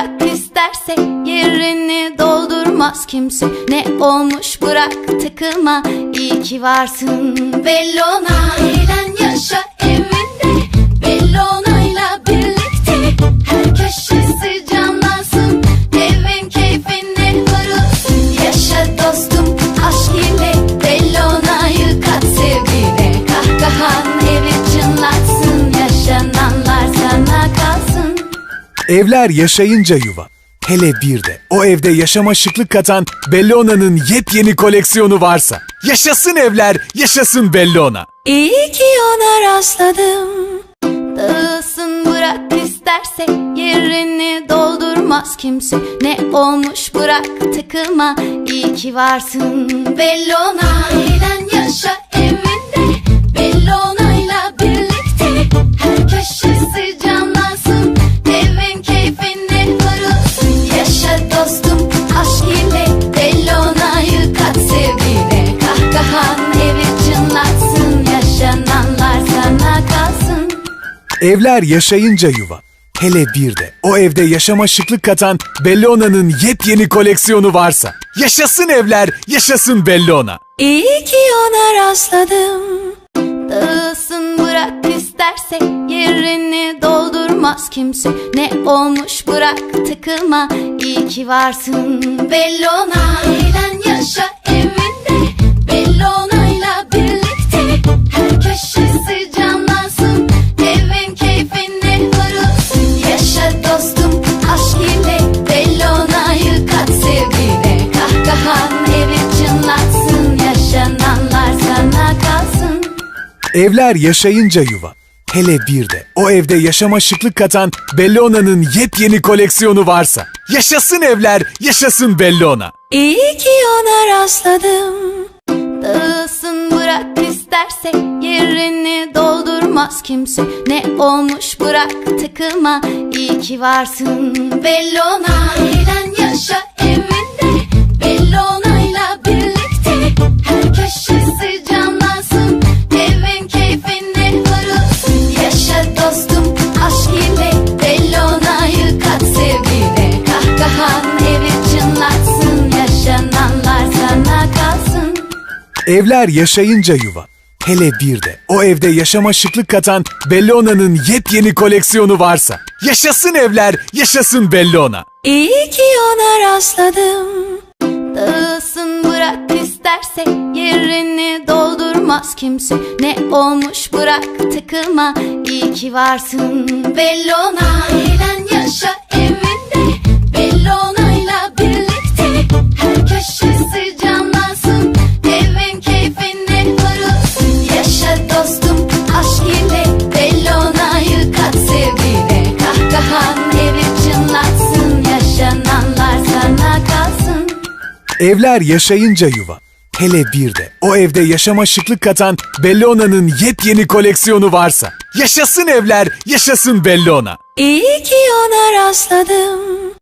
bırak isterse yerini doldurmaz kimse. Ne olmuş bırak takılma iyi ki varsın Bellona eğlen yaşa Evler yaşayınca yuva. Hele bir de o evde yaşama şıklık katan Bellona'nın yepyeni koleksiyonu varsa. Yaşasın evler, yaşasın Bellona. İyi ki ona rastladım Dağılsın bırak isterse yerini doldurmaz kimse Ne olmuş bırak takılma iyi ki varsın Bellona eğlen Evler yaşayınca yuva. Hele bir de o evde yaşama şıklık katan Bellona'nın yepyeni koleksiyonu varsa. Yaşasın evler, yaşasın Bellona. İyi ki ona rastladım Dağılsın bırak isterse yerini doldurmaz kimse Ne olmuş bırak takılma iyi ki varsın Bellona eğlen yaşa Evler yaşayınca yuva. Hele bir de o evde yaşama şıklık katan Bellona'nın yepyeni koleksiyonu varsa. Yaşasın evler, yaşasın Bellona. İyi ki ona rastladım Dağılsın bırak isterse yerini doldurmaz kimse Ne olmuş bırak takılma iyi ki varsın Bellona eğlen yaşa Evler yaşayınca yuva. Hele bir de o evde yaşama şıklık katan Bellona'nın yepyeni koleksiyonu varsa. Yaşasın evler, yaşasın Bellona. İyi ki ona rastladım Dağılsın bırak isterse yerini doldurmaz kimse Ne olmuş bırak takılma iyi ki varsın Bellona Evler yaşayınca yuva. Hele bir de o evde yaşama şıklık katan Bellona'nın yepyeni koleksiyonu varsa. Yaşasın evler, yaşasın Bellona. İyi ki ona rastladım